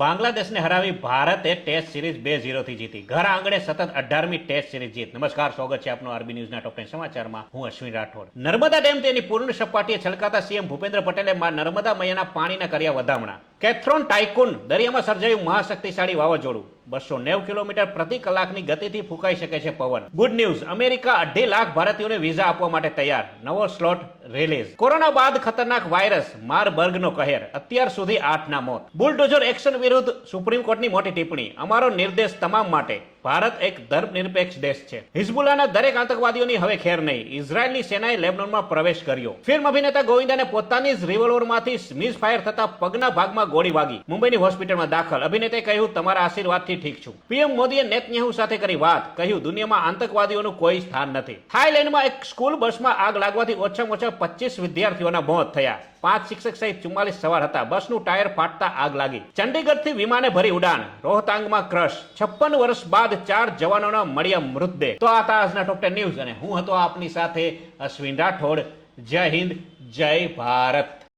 બાંગ્લાદેશને હરાવી ભારતે test series બે ઝીરોથી જીતી. ઘર આંગણે સતત અઢારમી ટેસ્ટ સિરીઝ જીત. નમસ્કાર, સ્વાગત છે આપનું આરબી ન્યૂઝના ટોપ સમાચારમાં. હું અશ્વિન રાઠોડ. નર્મદા ડેમ તેની પૂર્ણ સપાટીએ છલકાતા સીએમ ભૂપેન્દ્ર પટેલે નર્મદા મૈયાના પાણીના કર્યા વધામણા. કેથ્રોન ટાઇકુન દરિયામાં સર્જાયું મહાશક્તિશાળી વાવાઝોડું. બસો નેવ કિલોમીટર પ્રતિ કલાકની ગતિથી ફૂંકાઈ શકે છે પવન. ગુડ ન્યૂઝ અમેરિકા અઢી લાખ ભારતીયોને વિઝા આપવા માટે તૈયાર. નવો સ્લોટ રિલીઝ કોરોના બાદ ખતરનાક વાયરસ, મારબર્ગનો કહેર. અત્યાર સુધી આઠના મોત. બુલડોઝર એક્શન વિરુદ્ધ સુપ્રીમ કોર્ટની મોટી ટિપ્પણી. અમારો નિર્દેશ તમામ માટે. ભારત એક ધર્મનિરપેક્ષ દેશ છે. હિઝબુલ્લાના દરેક આતંકવાદીઓની હવે ખેર નહીં. ઇઝરાયલની સેનાએ લેબનોનમાં પ્રવેશ કર્યો. ફિલ્મ અભિનેતા ગોવિંદાને પોતાની જ રિવોલ્વરમાંથી મિસ ફાયર થતા પગના ભાગમાં ગોળી વાગી. મુંબઈની હોસ્પિટલમાં દાખલ. અભિનેતાએ કહ્યું, તમારા આશીર્વાદથી ઠીક છું. પીએમ મોદીએ નેતન્યાહુ સાથે કરી વાત. કહ્યું, દુનિયામાં આતંકવાદીઓનું કોઈ સ્થાન નથી. થાઈલેન્ડમાં એક સ્કૂલ બસમાં આગ લાગવાથી ઓછામાં ઓછા પચીસ વિદ્યાર્થીઓના મોત થયા. પાંચ શિક્ષક સહિત ચુમ્માલીસ સવાર હતા. બસનું ટાયર ફાટતા આગ લાગી. ચંડીગઢથી વિમાને ભરી ઉડાન. રોહતાંગમાં ક્રશ. છપ્પન વર્ષ બાદ ચાર જવાનોના મળ્યા મૃતદેહ. તો આ આજના ટોપ ન્યૂઝ અને હું હતો આપની સાથે અશ્વિન રાઠોડ. જય હિન્દ, જય ભારત.